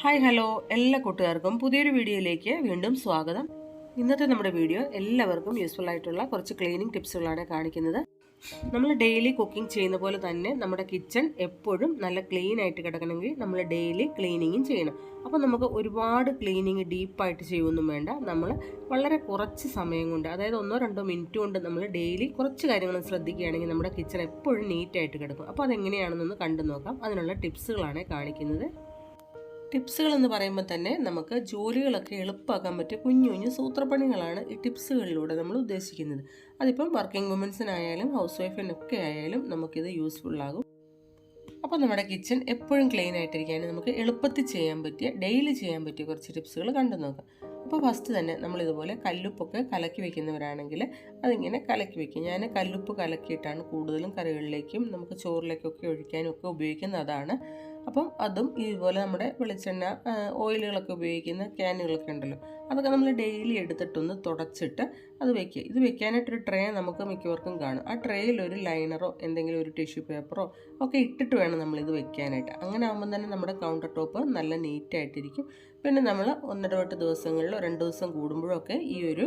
Hi hello എല്ലാ കൂട്ടുകാർക്കും പുതിയൊരു വീഡിയോയിലേക്ക് വീണ്ടും സ്വാഗതം. ഇന്നത്തെ നമ്മുടെ വീഡിയോ എല്ലാവർക്കും യൂസ്ഫുൾ ആയിട്ടുള്ള കുറച്ച് ക്ലീനിങ് ടിപ്സുകളാണ് കാണിക്കുന്നത്. നമ്മൾ ഡെയിലി കുക്കിംഗ് ചെയ്യുന്ന പോലെ തന്നെ നമ്മുടെ കിച്ചൺ എപ്പോഴും നല്ല ക്ലീൻ ആയിട്ട് കിടക്കണമെങ്കിൽ നമ്മൾ ഡെയിലി ക്ലീനിങ്ങും ചെയ്യണം. അപ്പോൾ നമുക്ക് ഒരുപാട് ക്ലീനിങ് ഡീപ്പായിട്ട് ചെയ്യുമൊന്നും വേണ്ട. നമ്മൾ വളരെ കുറച്ച് സമയം കൊണ്ട് അതായത് ഒന്നോ രണ്ടോ മിനിറ്റ് കൊണ്ട് നമ്മൾ ഡെയിലി കുറച്ച് കാര്യങ്ങൾ ശ്രദ്ധിക്കുകയാണെങ്കിൽ നമ്മുടെ കിച്ചൺ എപ്പോഴും നീറ്റായിട്ട് കിടക്കും. അപ്പോൾ അതെങ്ങനെയാണെന്നൊന്ന് കണ്ടു നോക്കാം അതിനുള്ള ടിപ്സുകളാണ് കാണിക്കുന്നത്. ടിപ്സുകൾ എന്ന് പറയുമ്പോൾ തന്നെ നമുക്ക് ജോലികളൊക്കെ എളുപ്പമാക്കാൻ പറ്റിയ കുഞ്ഞു കുഞ്ഞു സൂത്രപ്പണികളാണ് ഈ ടിപ്സുകളിലൂടെ നമ്മൾ ഉദ്ദേശിക്കുന്നത്. അതിപ്പം വർക്കിംഗ് വുമൻസിനായാലും ഹൗസ് വൈഫിനൊക്കെ ആയാലും നമുക്കിത് യൂസ്ഫുൾ ആകും അപ്പോൾ നമ്മുടെ കിച്ചൺ എപ്പോഴും ക്ലീൻ ആയിട്ടിരിക്കാൻ നമുക്ക് എളുപ്പത്തിൽ ചെയ്യാൻ പറ്റിയ ഡെയിലി ചെയ്യാൻ പറ്റിയ കുറച്ച് ടിപ്സുകൾ കണ്ടു നോക്കാം. അപ്പോൾ ഫസ്റ്റ് തന്നെ നമ്മളിതുപോലെ കല്ലുപ്പൊക്കെ കലക്കി വെക്കുന്നവരാണെങ്കിൽ അതിങ്ങനെ കലക്കി വെക്കും. ഞാൻ കല്ലുപ്പ് കലക്കിയിട്ടാണ് കൂടുതലും കറികളിലേക്കും നമുക്ക് ചോറിലേക്കൊക്കെ ഒഴിക്കാനും ഒക്കെ ഉപയോഗിക്കുന്നത് അതാണ്. അപ്പം അതും ഇതുപോലെ നമ്മുടെ വെളിച്ചെണ്ണ ഓയിലുകളൊക്കെ ഉപയോഗിക്കുന്ന ക്യാനുകളൊക്കെ ഉണ്ടല്ലോ അതൊക്കെ നമ്മൾ ഡെയിലി എടുത്തിട്ടൊന്ന് തുടച്ചിട്ട് അത് വെക്കുക. ഇത് വെക്കാനായിട്ടൊരു ട്രേ നമുക്ക് മിക്കവർക്കും കാണും. ആ ട്രേയിൽ ഒരു ലൈനറോ എന്തെങ്കിലും ഒരു ടിഷ്യൂ പേപ്പറോ ഒക്കെ ഇട്ടിട്ട് വേണം നമ്മളിത് വെക്കാനായിട്ട്. അങ്ങനെ ആകുമ്പോൾ തന്നെ നമ്മുടെ കൗണ്ടർ ടോപ്പ് നല്ല നീറ്റായിട്ടിരിക്കും പിന്നെ നമ്മൾ ഒന്നിടവട്ട് ദിവസങ്ങളിലോ രണ്ട് ദിവസം കൂടുമ്പോഴൊക്കെ ഈ ഒരു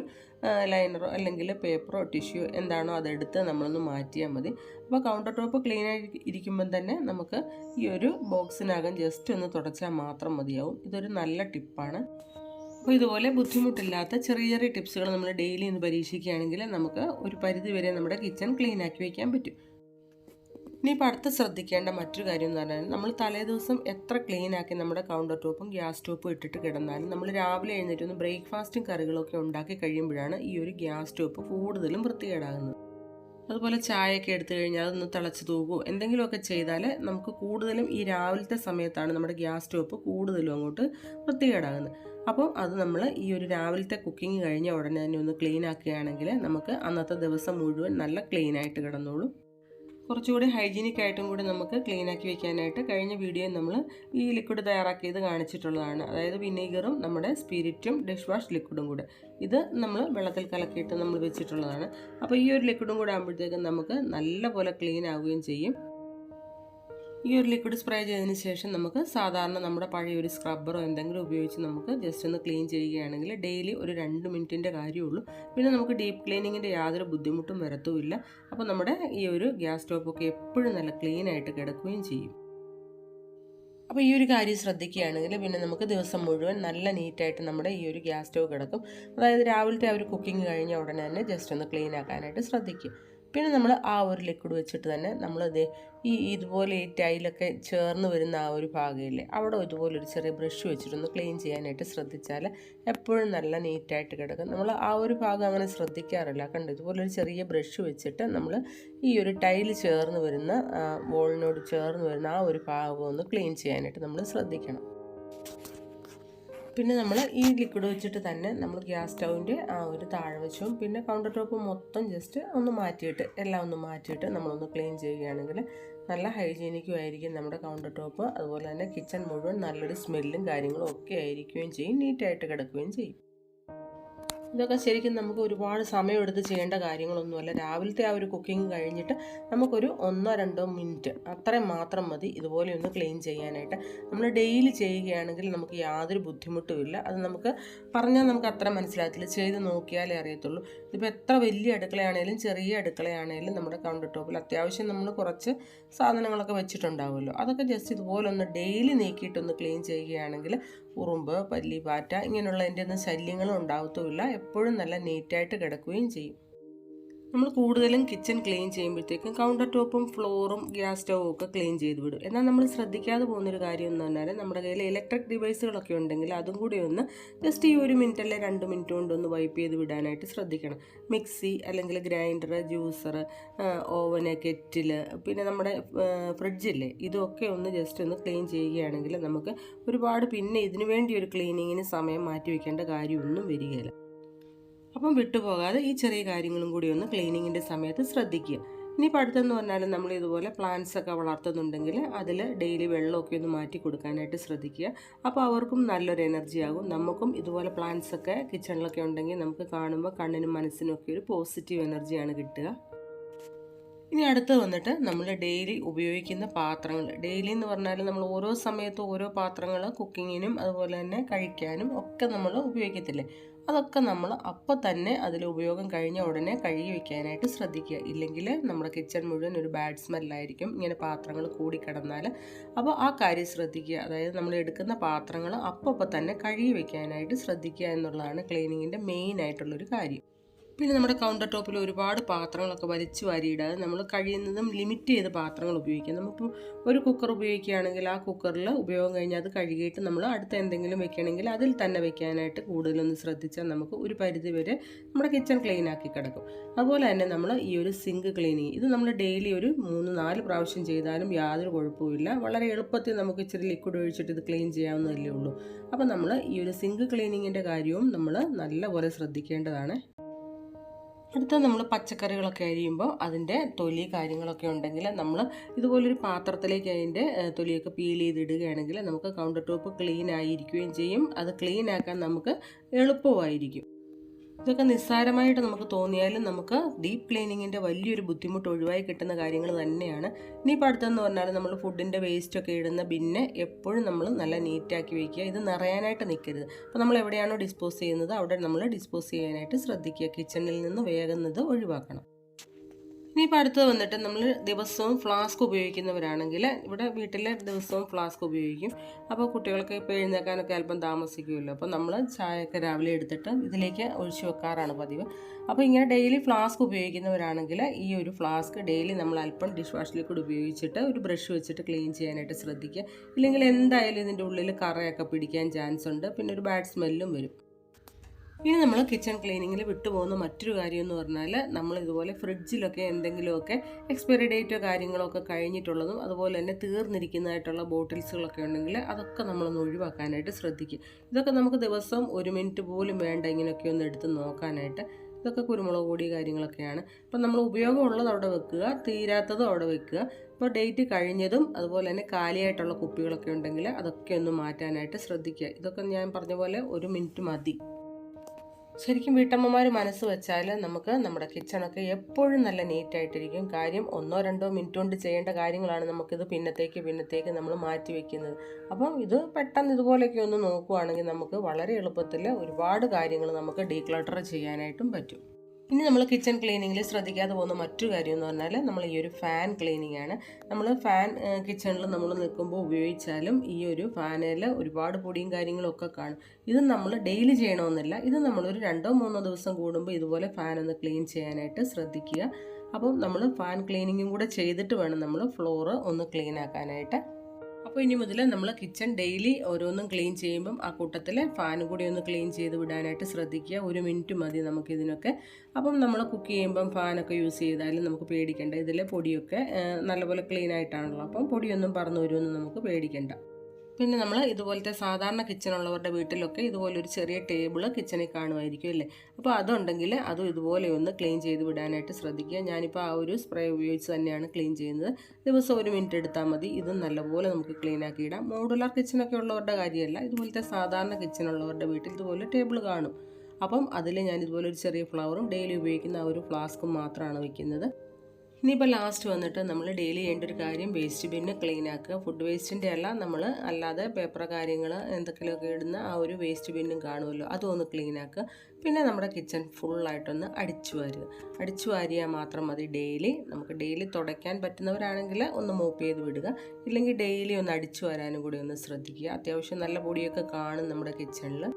ലൈനറോ അല്ലെങ്കിൽ പേപ്പറോ ടിഷ്യൂ എന്താണോ അതെടുത്ത് നമ്മളൊന്ന് മാറ്റിയാൽ മതി. അപ്പോൾ കൗണ്ടർ ടോപ്പ് ക്ലീൻ ആയി ഇരിക്കുമ്പം തന്നെ നമുക്ക് ഈ ഒരു ബോക്സിനകം ജസ്റ്റ് ഒന്ന് തുടച്ചാൽ മാത്രം മതിയാവും. ഇതൊരു നല്ല ടിപ്പാണ്. അപ്പോൾ ഇതുപോലെ ബുദ്ധിമുട്ടില്ലാത്ത ചെറിയ ചെറിയ ടിപ്സുകൾ നമ്മൾ ഡെയിലി ഒന്ന് പരീക്ഷിക്കുകയാണെങ്കിൽ നമുക്ക് ഒരു പരിധി വരെ നമ്മുടെ കിച്ചൺ ക്ലീൻ ആക്കി വയ്ക്കാൻ പറ്റും. ഇനിയിപ്പോൾ അടുത്ത് ശ്രദ്ധിക്കേണ്ട മറ്റൊരു കാര്യം എന്ന് പറഞ്ഞാൽ നമ്മൾ തലേ ദിവസം എത്ര ക്ലീൻ ആക്കി നമ്മുടെ കൗണ്ടർ ടോപ്പും ഗ്യാസ് ടോപ്പും ഇട്ടിട്ട് കിടന്നാലും നമ്മൾ രാവിലെ എഴുന്നേറ്റ് ബ്രേക്ക്ഫാസ്റ്റും കറികളൊക്കെ ഉണ്ടാക്കി കഴിയുമ്പോഴാണ് ഈ ഒരു ഗ്യാസ് ടോപ്പ് കൂടുതലും വൃത്തികേടാകുന്നത്. അതുപോലെ ചായയൊക്കെ എടുത്തു കഴിഞ്ഞാൽ അതൊന്ന് തിളച്ച് തൂകുമോ എന്തെങ്കിലുമൊക്കെ ചെയ്താൽ നമുക്ക് കൂടുതലും ഈ രാവിലത്തെ സമയത്താണ് നമ്മുടെ ഗ്യാസ് സ്റ്റോപ്പ് കൂടുതലും അങ്ങോട്ട് വൃത്തികേടാകുന്നത്. അപ്പോൾ അത് നമ്മൾ ഈ ഒരു രാവിലത്തെ കുക്കിംഗ് കഴിഞ്ഞ ഉടനെ തന്നെ ഒന്ന് ക്ലീൻ ആക്കുകയാണെങ്കിൽ നമുക്ക് അന്നത്തെ ദിവസം മുഴുവൻ നല്ല ക്ലീൻ ആയിട്ട് കിടന്നോളും. കുറച്ചുകൂടി ഹൈജീനിക് ആയിട്ടും കൂടി നമുക്ക് ക്ലീൻ ആക്കി വെക്കാനായിട്ട് കഴിഞ്ഞ വീഡിയോയിൽ നമ്മൾ ഈ ലിക്വിഡ് തയ്യാറാക്കിയത് കാണിച്ചിട്ടുള്ളതാണ്. അതായത് വിനീഗറും നമ്മുടെ സ്പിരിറ്റും ഡിഷ് വാഷ് ലിക്വിഡും കൂടെ. ഇത് നമ്മൾ വെള്ളത്തിൽ കലക്കിയിട്ട് നമ്മൾ വെച്ചിട്ടുള്ളതാണ്. അപ്പോൾ ഈ ഒരു ലിക്വിഡും കൂടെ ആകുമ്പോഴത്തേക്കും നമുക്ക് നല്ലപോലെ ക്ലീൻ ആവുകയും ചെയ്യും. ഈ ഒരു ലിക്വിഡ് സ്പ്രേ ചെയ്തതിന് ശേഷം നമുക്ക് സാധാരണ നമ്മുടെ പഴയ ഒരു സ്ക്രബ്ബറോ എന്തെങ്കിലും ഉപയോഗിച്ച് നമുക്ക് ജസ്റ്റ് ഒന്ന് ക്ലീൻ ചെയ്യുകയാണെങ്കിൽ ഡെയിലി ഒരു രണ്ട് മിനിറ്റിന്റെ കാര്യമുള്ളൂ. പിന്നെ നമുക്ക് ഡീപ്പ് ക്ലീനിങ്ങിന്റെ യാതൊരു ബുദ്ധിമുട്ടും വരത്തുമില്ല. അപ്പോൾ നമ്മുടെ ഈ ഒരു ഗ്യാസ് സ്റ്റോപ്പൊക്കെ എപ്പോഴും നല്ല ക്ലീൻ ആയിട്ട് കിടക്കുകയും ചെയ്യും. അപ്പോൾ ഈ ഒരു കാര്യം ശ്രദ്ധിക്കുകയാണെങ്കിൽ പിന്നെ നമുക്ക് ദിവസം മുഴുവൻ നല്ല നീറ്റായിട്ട് നമ്മുടെ ഈ ഒരു ഗ്യാസ് സ്റ്റോവ് കിടക്കും. അതായത് രാവിലത്തെ ആ ഒരു കുക്കിംഗ് കഴിഞ്ഞ ഉടനെ തന്നെ ജസ്റ്റ് ഒന്ന് ക്ലീൻ ആക്കാനായിട്ട് ശ്രദ്ധിക്കുക. പിന്നെ നമ്മൾ ആ ഒരു ലിക്വിഡ് വെച്ചിട്ട് തന്നെ നമ്മൾ ഇത് ഈ ഇതുപോലെ ഈ ടൈലൊക്കെ ചേർന്ന് വരുന്ന ആ ഒരു ഭാഗമില്ലേ അവിടെ ഇതുപോലെ ഒരു ചെറിയ ബ്രഷ് വെച്ചിട്ടൊന്ന് ക്ലീൻ ചെയ്യാനായിട്ട് ശ്രദ്ധിച്ചാൽ എപ്പോഴും നല്ല നീറ്റായിട്ട് കിടക്കും. നമ്മൾ ആ ഒരു ഭാഗം അങ്ങനെ ശ്രദ്ധിക്കാറില്ല. കണ്ടു? ഇതുപോലെ ഒരു ചെറിയ ബ്രഷ് വെച്ചിട്ട് നമ്മൾ ഈ ഒരു ടൈൽ ചേർന്ന് വരുന്ന വോളിനോട് ചേർന്ന് വരുന്ന ആ ഒരു ഭാഗം ഒന്ന് ക്ലീൻ ചെയ്യാനായിട്ട് നമ്മൾ ശ്രദ്ധിക്കണം. പിന്നെ നമ്മൾ ഈ ലിക്വിഡ് വെച്ചിട്ട് തന്നെ നമ്മൾ ഗ്യാസ് സ്റ്റൗവിന്റെ ആ ഒരു താഴ്വശവും പിന്നെ കൗണ്ടർ ടോപ്പ് മൊത്തം ജസ്റ്റ് ഒന്ന് മാറ്റിയിട്ട് എല്ലാം ഒന്ന് മാറ്റിയിട്ട് നമ്മളൊന്ന് ക്ലീൻ ചെയ്യുകയാണെങ്കിൽ നല്ല ഹൈജീനിക്കും ആയിരിക്കും നമ്മുടെ കൗണ്ടർ ടോപ്പ് അതുപോലെ തന്നെ കിച്ചൺ മുഴുവൻ നല്ലൊരു സ്മെല്ലും കാര്യങ്ങളും ഒക്കെ ആയിരിക്കുകയും ചെയ്യും നീറ്റായിട്ട് കിടക്കുകയും ചെയ്യും. ഇതൊക്കെ ശരിക്കും നമുക്ക് ഒരുപാട് സമയമെടുത്ത് ചെയ്യേണ്ട കാര്യങ്ങളൊന്നുമല്ല. രാവിലത്തെ ആ ഒരു കുക്കിംഗ് കഴിഞ്ഞിട്ട് നമുക്കൊരു ഒന്നോ രണ്ടോ മിനിറ്റ് അത്രയും മാത്രം മതി ഇതുപോലെ ഒന്ന് ക്ലീൻ ചെയ്യാനായിട്ട്. നമ്മൾ ഡെയിലി ചെയ്യുകയാണെങ്കിൽ നമുക്ക് യാതൊരു ബുദ്ധിമുട്ടുമില്ല അത് നമുക്ക് പറഞ്ഞാൽ നമുക്ക് അത്ര മനസ്സിലാകത്തില്ല. ചെയ്ത് നോക്കിയാലേ അറിയത്തുള്ളൂ. ഇതിപ്പോൾ എത്ര വലിയ അടുക്കളയാണേലും ചെറിയ അടുക്കളയാണേലും നമ്മുടെ കൗണ്ടർ ടോപ്പിൽ അത്യാവശ്യം നമ്മൾ കുറച്ച് സാധനങ്ങളൊക്കെ വെച്ചിട്ടുണ്ടാവുമല്ലോ. അതൊക്കെ ജസ്റ്റ് ഇതുപോലെ ഒന്ന് ഡെയിലി നീക്കിയിട്ടൊന്ന് ക്ലീൻ ചെയ്യുകയാണെങ്കിൽ ഉറുമ്പ് പല്ലി പാറ്റ ഇങ്ങനെയുള്ള എന്റെ ഒന്നും ശല്യങ്ങളും ഉണ്ടാവത്തുമില്ല. എപ്പോഴും നല്ല നീറ്റായിട്ട് കിടക്കുകയും ചെയ്യും. നമ്മൾ കൂടുതലും കിച്ചൺ ക്ലീൻ ചെയ്യുമ്പോഴത്തേക്കും കൗണ്ടർ ടോപ്പും ഫ്ലോറും ഗ്യാസ് സ്റ്റൗവും ഒക്കെ ക്ലീൻ ചെയ്ത് വിടും. എന്നാൽ നമ്മൾ ശ്രദ്ധിക്കാതെ പോകുന്നൊരു കാര്യം എന്ന് പറഞ്ഞാൽ നമ്മുടെ കയ്യിൽ ഇലക്ട്രിക് ഡിവൈസുകളൊക്കെ ഉണ്ടെങ്കിൽ അതും കൂടി ഒന്ന് ജസ്റ്റ് ഈ ഒരു മിനിറ്റ് അല്ലെങ്കിൽ രണ്ട് മിനിറ്റ് കൊണ്ട് ഒന്ന് വൈപ്പ് ചെയ്ത് വിടാനായിട്ട് ശ്രദ്ധിക്കണം. മിക്സി അല്ലെങ്കിൽ ഗ്രൈൻഡർ ജ്യൂസർ ഓവൻ കെറ്റിൽ പിന്നെ നമ്മുടെ ഫ്രിഡ്ജില്ലേ ഇതൊക്കെ ഒന്ന് ജസ്റ്റ് ഒന്ന് ക്ലീൻ ചെയ്യുകയാണെങ്കിൽ നമുക്ക് ഒരുപാട് പിന്നെ ഇതിനു വേണ്ടി ഒരു ക്ലീനിങ്ങിന് സമയം മാറ്റി വയ്ക്കേണ്ട കാര്യമൊന്നും വരികയില്ല. അപ്പം വിട്ടുപോകാതെ ഈ ചെറിയ കാര്യങ്ങളും കൂടി ഒന്ന് ക്ലീനിങ്ങിന്റെ സമയത്ത് ശ്രദ്ധിക്കുക. ഇനി അടുത്തെന്ന് പറഞ്ഞാൽ നമ്മൾ ഇതുപോലെ പ്ലാന്റ്സ് ഒക്കെ വളർത്തുന്നുണ്ടെങ്കിൽ അതിൽ ഡെയിലി വെള്ളമൊക്കെ ഒന്ന് മാറ്റി കൊടുക്കാനായിട്ട് ശ്രദ്ധിക്കുക. അപ്പോൾ അവർക്കും നല്ലൊരു എനർജി ആകും. നമുക്കും ഇതുപോലെ പ്ലാന്റ്സ് ഒക്കെ കിച്ചണിലൊക്കെ ഉണ്ടെങ്കിൽ നമുക്ക് കാണുമ്പോൾ കണ്ണിനും മനസ്സിനും ഒക്കെ ഒരു പോസിറ്റീവ് എനർജിയാണ് കിട്ടുക. ഇനി അടുത്ത് വന്നിട്ട് നമ്മൾ ഡെയിലി ഉപയോഗിക്കുന്ന പാത്രങ്ങൾ ഡെയിലി എന്ന് പറഞ്ഞാൽ നമ്മൾ ഓരോ സമയത്തും ഓരോ പാത്രങ്ങൾ കുക്കിങ്ങിനും അതുപോലെ തന്നെ കഴിക്കാനും ഒക്കെ നമ്മൾ ഉപയോഗിക്കത്തില്ലേ? അതൊക്കെ നമ്മൾ അപ്പോൾ തന്നെ അതിൽ ഉപയോഗം കഴിഞ്ഞ ഉടനെ കഴുകി വയ്ക്കാനായിട്ട് ശ്രദ്ധിക്കുക. ഇല്ലെങ്കിൽ നമ്മുടെ കിച്ചൺ മുഴുവൻ ഒരു ബാഡ് സ്മെല്ലായിരിക്കും ഇങ്ങനെ പാത്രങ്ങൾ കൂടിക്കിടന്നാൽ അപ്പോൾ ആ കാര്യം ശ്രദ്ധിക്കുക. അതായത് നമ്മൾ എടുക്കുന്ന പാത്രങ്ങൾ അപ്പോൾ തന്നെ കഴുകി വയ്ക്കാനായിട്ട് ശ്രദ്ധിക്കുക എന്നുള്ളതാണ് ക്ലീനിങ്ങിന്റെ മെയിൻ ആയിട്ടുള്ളൊരു കാര്യം. പിന്നെ നമ്മുടെ കൗണ്ടർ ടോപ്പിൽ ഒരുപാട് പാത്രങ്ങളൊക്കെ വലിച്ചു വാരിയിടാതെ നമ്മൾ കഴിയുന്നതും ലിമിറ്റ് ചെയ്ത് പാത്രങ്ങൾ ഉപയോഗിക്കുക നമുക്ക് ഒരു കുക്കർ ഉപയോഗിക്കുകയാണെങ്കിൽ ആ കുക്കറിൽ ഉപയോഗം കഴിഞ്ഞാൽ അത് കഴുകിയിട്ട് നമ്മൾ അടുത്ത എന്തെങ്കിലും വെക്കണമെങ്കിൽ അതിൽ തന്നെ വെക്കാനായിട്ട് കൂടുതലൊന്ന് ശ്രദ്ധിച്ചാൽ നമുക്ക് ഒരു പരിധി വരെ നമ്മുടെ കിച്ചൺ ക്ലീൻ ആക്കി കിടക്കും. അതുപോലെ തന്നെ നമ്മൾ ഈ ഒരു സിങ്ക് ക്ലീനിങ് ഇത് നമ്മൾ ഡെയിലി ഒരു മൂന്ന് നാല് പ്രാവശ്യം ചെയ്താലും യാതൊരു കുഴപ്പമില്ല വളരെ എളുപ്പത്തിൽ നമുക്ക് ഇച്ചിരി ലിക്വിഡ് ഒഴിച്ചിട്ട് ഇത് ക്ലീൻ ചെയ്യാവുന്നതല്ലേ ഉള്ളൂ. അപ്പോൾ നമ്മൾ ഈ ഒരു സിങ്ക് ക്ലീനിങ്ങിന്റെ കാര്യവും നമ്മൾ നല്ലപോലെ ശ്രദ്ധിക്കേണ്ടതാണ്. അടുത്ത നമ്മൾ പച്ചക്കറികളൊക്കെ അരിയുമ്പോൾ അതിന്റെ തൊലി കാര്യങ്ങളൊക്കെ ഉണ്ടെങ്കിൽ നമ്മൾ ഇതുപോലൊരു പാത്രത്തിലേക്ക് അതിന്റെ തൊലിയൊക്കെ പീൽ ചെയ്തിടുകയാണെങ്കിൽ നമുക്ക് കൗണ്ടർ ടോപ്പ് ക്ലീൻ ആയിരിക്കുകയും ചെയ്യും. അത് ക്ലീൻ ആക്കാൻ നമുക്ക് എളുപ്പമായിരിക്കും. ഇതൊക്കെ നിസ്സാരമായിട്ട് നമുക്ക് തോന്നിയാലും നമുക്ക് ഡീപ്പ് ക്ലീനിങ്ങിന്റെ വലിയൊരു ബുദ്ധിമുട്ട് ഒഴിവായി കിട്ടുന്ന കാര്യങ്ങൾ തന്നെയാണ്. ഇനിയിപ്പോൾ അടുത്തെന്ന് പറഞ്ഞാൽ നമ്മൾ ഫുഡിന്റെ വേസ്റ്റൊക്കെ ഇടുന്ന ബിന്നെ എപ്പോഴും നമ്മൾ നല്ല നീറ്റാക്കി വയ്ക്കുക ഇത് നിറയാനായിട്ട് നിൽക്കരുത്. അപ്പോൾ നമ്മൾ എവിടെയാണോ ഡിസ്പോസ് ചെയ്യുന്നത് അവിടെ നമ്മൾ ഡിസ്പോസ് ചെയ്യാനായിട്ട് ശ്രദ്ധിക്കുക. കിച്ചണിൽ നിന്ന് വേഗുന്നത് ഒഴിവാക്കണം. ഇനിയിപ്പോൾ അടുത്ത് വന്നിട്ട് നമ്മൾ ദിവസവും ഫ്ലാസ്ക് ഉപയോഗിക്കുന്നവരാണെങ്കിൽ ഇവിടെ വീട്ടിൽ ദിവസവും ഫ്ലാസ്ക് ഉപയോഗിക്കും. അപ്പോൾ കുട്ടികൾക്ക് ഇപ്പോൾ എഴുന്നേക്കാനൊക്കെ അല്പം താമസിക്കുമല്ലോ. അപ്പോൾ നമ്മൾ ചായയൊക്കെ രാവിലെ എടുത്തിട്ട് ഇതിലേക്ക് ഒഴിച്ചു വെക്കാറാണ് പതിവ്. അപ്പോൾ ഇങ്ങനെ ഡെയിലി ഫ്ലാസ്ക് ഉപയോഗിക്കുന്നവരാണെങ്കിൽ ഈ ഒരു ഫ്ലാസ്ക് ഡെയിലി നമ്മൾ അല്പം ഡിഷ് വാഷിൽ കൂടി ഉപയോഗിച്ചിട്ട് ഒരു ബ്രഷ് വെച്ചിട്ട് ക്ലീൻ ചെയ്യാനായിട്ട് ശ്രദ്ധിക്കുക. ഇല്ലെങ്കിൽ എന്തായാലും ഇതിന്റെ ഉള്ളിൽ കറയൊക്കെ പിടിക്കാൻ ചാൻസ് ഉണ്ട്. പിന്നെ ഒരു ബാഡ് സ്മെല്ലും വരും. ഇനി നമ്മൾ കിച്ചൺ ക്ലീനിങ്ങിൽ വിട്ടുപോകുന്ന മറ്റൊരു കാര്യം എന്ന് പറഞ്ഞാൽ നമ്മൾ ഇതുപോലെ ഫ്രിഡ്ജിലൊക്കെ എന്തെങ്കിലുമൊക്കെ എക്സ്പയറി ഡേറ്റോ കാര്യങ്ങളോ ഒക്കെ കഴിഞ്ഞിട്ടുള്ളതും അതുപോലെ തന്നെ തീർന്നിരിക്കുന്നതായിട്ടുള്ള ബോട്ടിൽസുകളൊക്കെ ഉണ്ടെങ്കിൽ അതൊക്കെ നമ്മളൊന്ന് ഒഴിവാക്കാനായിട്ട് ശ്രദ്ധിക്കുക ഇതൊക്കെ നമുക്ക് ദിവസം ഒരു മിനിറ്റ് പോലും വേണ്ട ഇങ്ങനെയൊക്കെ ഒന്ന് എടുത്ത് നോക്കാനായിട്ട്. ഇതൊക്കെ കുരുമുളക് പൊടി കാര്യങ്ങളൊക്കെയാണ്. അപ്പം നമ്മൾ ഉപയോഗമുള്ളത് അവിടെ വെക്കുക തീരാത്തതും അവിടെ വെക്കുക. ഇപ്പോൾ ഡേറ്റ് കഴിഞ്ഞതും അതുപോലെ തന്നെ കാലിയായിട്ടുള്ള കുപ്പികളൊക്കെ ഉണ്ടെങ്കിൽ അതൊക്കെ ഒന്ന് മാറ്റാനായിട്ട് ശ്രദ്ധിക്കുക. ഇതൊക്കെ ഞാൻ പറഞ്ഞ പോലെ ഒരു മിനിറ്റ് മതി. ശരിക്കും വീട്ടമ്മമാർ മനസ്സ് വെച്ചാൽ നമുക്ക് നമ്മുടെ കിച്ചണൊക്കെ എപ്പോഴും നല്ല നീറ്റായിട്ടിരിക്കും കാര്യം ഒന്നോ രണ്ടോ മിനിറ്റ് കൊണ്ട് ചെയ്യേണ്ട കാര്യങ്ങളാണ് നമുക്കിത് പിന്നത്തേക്ക് പിന്നത്തേക്ക് നമ്മൾ മാറ്റി വെക്കുന്നത്. അപ്പം ഇത് പെട്ടെന്ന് ഇതുപോലെയൊക്കെ ഒന്ന് നോക്കുവാണെങ്കിൽ നമുക്ക് വളരെ എളുപ്പത്തിൽ ഒരുപാട് കാര്യങ്ങൾ നമുക്ക് ഡീക്ലട്ടർ ചെയ്യാനായിട്ടും പറ്റും. ഇനി നമ്മൾ കിച്ചൺ ക്ലീനിങ്ങിൽ ശ്രദ്ധിക്കാതെ പോകുന്ന മറ്റൊരു കാര്യം എന്ന് പറഞ്ഞാൽ നമ്മൾ ഈ ഒരു ഫാൻ ക്ലീനിങ് ആണ്. നമ്മൾ ഫാൻ കിച്ചണിൽ നമ്മൾ നിൽക്കുമ്പോൾ ഉപയോഗിച്ചാലും ഈ ഒരു ഫാനിൽ ഒരുപാട് പൊടിയും കാര്യങ്ങളൊക്കെ കാണും. ഇത് നമ്മൾ ഡെയിലി ചെയ്യണമെന്നില്ല. ഇത് നമ്മളൊരു രണ്ടോ മൂന്നോ ദിവസം കൂടുമ്പോൾ ഇതുപോലെ ഫാൻ ഒന്ന് ക്ലീൻ ചെയ്യാനായിട്ട് ശ്രദ്ധിക്കുക. അപ്പം നമ്മൾ ഫാൻ ക്ലീനിങ്ങും കൂടെ ചെയ്തിട്ട് വേണം നമ്മൾ ഫ്ലോറ് ഒന്ന് ക്ലീൻ ആക്കാനായിട്ട്. അപ്പോൾ ഇനി മുതൽ നമ്മൾ കിച്ചൺ ഡെയിലി ഓരോന്നും ക്ലീൻ ചെയ്യുമ്പം ആ കൂട്ടത്തിൽ ഫാനും കൂടി ഒന്ന് ക്ലീൻ ചെയ്ത് വിടാനായിട്ട് ശ്രദ്ധിക്കുക. ഒരു മിനിറ്റ് മതി നമുക്കിതിനൊക്കെ അപ്പം നമ്മൾ കുക്ക് ചെയ്യുമ്പം ഫാനൊക്കെ യൂസ് ചെയ്താലും നമുക്ക് പേടിക്കേണ്ട. ഇതിലെ പൊടിയൊക്കെ നല്ലപോലെ ക്ലീൻ ആയിട്ടാണല്ലോ. അപ്പം പൊടിയൊന്നും പറന്നു വരുമെന്ന് നമുക്ക് പേടിക്കേണ്ട. പിന്നെ നമ്മൾ ഇതുപോലത്തെ സാധാരണ കിച്ചണുള്ളവരുടെ വീട്ടിലൊക്കെ ഇതുപോലൊരു ചെറിയ ടേബിൾ കിച്ചണിൽ കാണുമായിരിക്കും അല്ലേ? അപ്പോൾ അതുണ്ടെങ്കിൽ അതും ഇതുപോലെ ഒന്ന് ക്ലീൻ ചെയ്ത് വിടാനായിട്ട് ശ്രദ്ധിക്കുക. ഞാനിപ്പോൾ ആ ഒരു സ്പ്രേ ഉപയോഗിച്ച് തന്നെയാണ് ക്ലീൻ ചെയ്യുന്നത്. ദിവസം ഒരു മിനിറ്റ് എടുത്താൽ മതി. ഇതും നല്ലപോലെ നമുക്ക് ക്ലീൻ ആക്കി ഇടാം. മോഡുലാർ കിച്ചണൊക്കെ ഉള്ളവരുടെ കാര്യമല്ല. ഇതുപോലത്തെ സാധാരണ കിച്ചണുള്ളവരുടെ വീട്ടിൽ ഇതുപോലെ ടേബിൾ കാണും. അപ്പം അതിൽ ഞാൻ ഇതുപോലെ ഒരു ചെറിയ ഫ്ലവറും ഡെയിലി ഉപയോഗിക്കുന്ന ആ ഒരു ഫ്ലാസ്കും മാത്രമാണ് വയ്ക്കുന്നത് ഇനിയിപ്പോൾ ലാസ്റ്റ് വന്നിട്ട് നമ്മൾ ഡെയിലി ചെയ്യേണ്ട ഒരു കാര്യം വേസ്റ്റ് ബിന്ന് ക്ലീൻ ആക്കുക. ഫുഡ് വേസ്റ്റിന്റെ അല്ല നമ്മൾ അല്ലാതെ പേപ്പർ കാര്യങ്ങൾ എന്തൊക്കെയൊക്കെ ഇടുന്ന ആ ഒരു വേസ്റ്റ് ബിന്നും കാണുമല്ലോ അതും ഒന്ന് ക്ലീൻ ആക്കുക. പിന്നെ നമ്മുടെ കിച്ചൺ ഫുള്ളായിട്ടൊന്ന് അടിച്ചു വാരുക. അടിച്ചു വാരിയാൽ മാത്രം മതി ഡെയിലി നമുക്ക് ഡെയിലി തുടയ്ക്കാൻ പറ്റുന്നവരാണെങ്കിൽ ഒന്ന് മൂപ്പ് ചെയ്ത് വിടുക. ഇല്ലെങ്കിൽ ഡെയിലി ഒന്ന് അടിച്ചു വരാനും കൂടി ഒന്ന് ശ്രദ്ധിക്കുക. അത്യാവശ്യം നല്ല പൊടിയൊക്കെ കാണും നമ്മുടെ കിച്ചണിൽ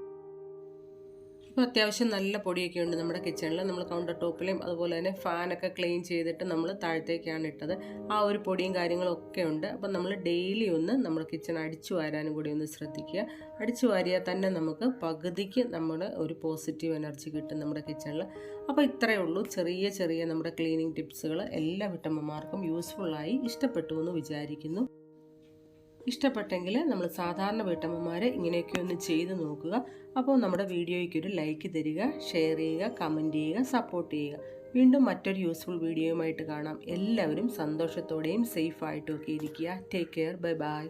ഇപ്പോൾ അത്യാവശ്യം നല്ല പൊടിയൊക്കെ ഉണ്ട് നമ്മുടെ കിച്ചണിൽ നമ്മൾ കൗണ്ടർ ടോപ്പിലും അതുപോലെ തന്നെ ഫാനൊക്കെ ക്ലീൻ ചെയ്തിട്ട് നമ്മൾ താഴത്തേക്കാണ് ഇട്ടത്. ആ ഒരു പൊടിയും കാര്യങ്ങളും ഒക്കെ ഉണ്ട്. അപ്പം നമ്മൾ ഡെയിലി ഒന്ന് നമ്മുടെ കിച്ചൺ അടിച്ചു വാരാനും കൂടി ഒന്ന് ശ്രദ്ധിക്കുക. അടിച്ചു വാരിയാൽ തന്നെ നമുക്ക് പകുതിക്ക് നമ്മുടെ ഒരു പോസിറ്റീവ് എനർജി കിട്ടും നമ്മുടെ കിച്ചണിൽ അപ്പോൾ ഇത്രയേ ഉള്ളൂ. ചെറിയ ചെറിയ നമ്മുടെ ക്ലീനിങ് ടിപ്സുകൾ എല്ലാ വിട്ടമ്മമാർക്കും യൂസ്ഫുള്ളായി ഇഷ്ടപ്പെട്ടു എന്ന് വിചാരിക്കുന്നു. ഇഷ്ടപ്പെട്ടെങ്കിൽ നമ്മൾ സാധാരണ വീട്ടമ്മമാർ ഇങ്ങനെയൊക്കെ ഒന്ന് ചെയ്ത് നോക്കുക. അപ്പോൾ നമ്മുടെ വീഡിയോയ്ക്ക് ഒരു ലൈക്ക് തരിക ഷെയർ ചെയ്യുക കമന്റ് ചെയ്യുക സപ്പോർട്ട് ചെയ്യുക. വീണ്ടും മറ്റൊരു യൂസ്ഫുൾ വീഡിയോയുമായിട്ട് കാണാം. എല്ലാവരും സന്തോഷത്തോടെയും സേഫായിട്ടും ഒക്കെ ഇരിക്കുക. Take care bye bye